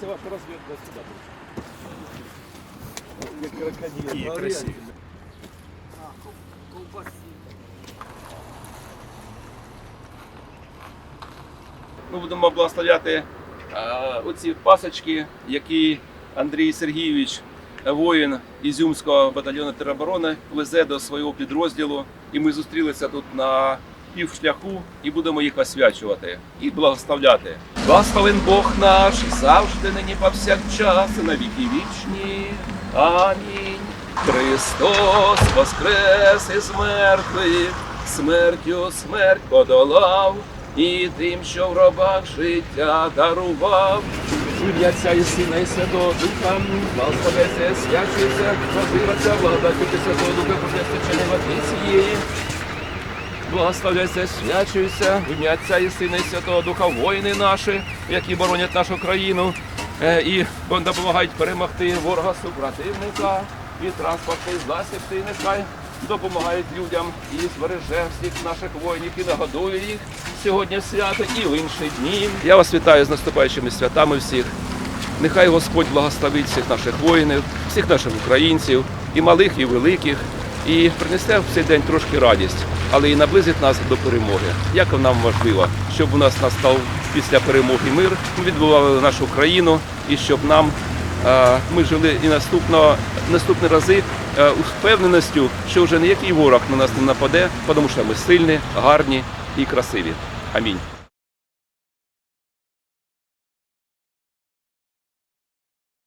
Це ваша розвідка сюди. Як крокодил. Красиві. Ми будемо благословляти оці пасочки, які Андрій Сергійович, е, воїн Ізюмського батальйону тероборони, везе до свого підрозділу. І ми зустрілися тут на півшляху і будемо їх освячувати і благословляти. Благословен Бог наш завжди нині повсякчас і на віки вічні. Амінь. Христос воскрес із мертвих, смертю смерть подолав, і тим, що в робах життя дарував. Отця і Сина і Святого Духа, благословиться, свячується, продиваться, благодаттю ти Святого Духа, Божественної водиці. Благословляйся, свячуйся, ім'я Отця і Сина і Святого Духа, воїни наші, які боронять нашу країну е, і допомагають перемогти ворога супротивника і транспортний засіб ти нехай допомагають людям і збереже всіх наших воїнів і нагодує їх сьогодні свято і в інші дні. Я вас вітаю з наступаючими святами всіх. Нехай Господь благословить всіх наших воїнів, всіх наших українців, і малих, і великих, і принесе в цей день трошки радість, але і наблизить нас до перемоги. Як нам важливо, щоб у нас настав після перемоги мир, ми відбували нашу країну, і щоб нам е, ми жили і наступного наступні рази е, впевненістю, що вже ніякий ворог на нас не нападе, тому що ми сильні, гарні і красиві. Амінь.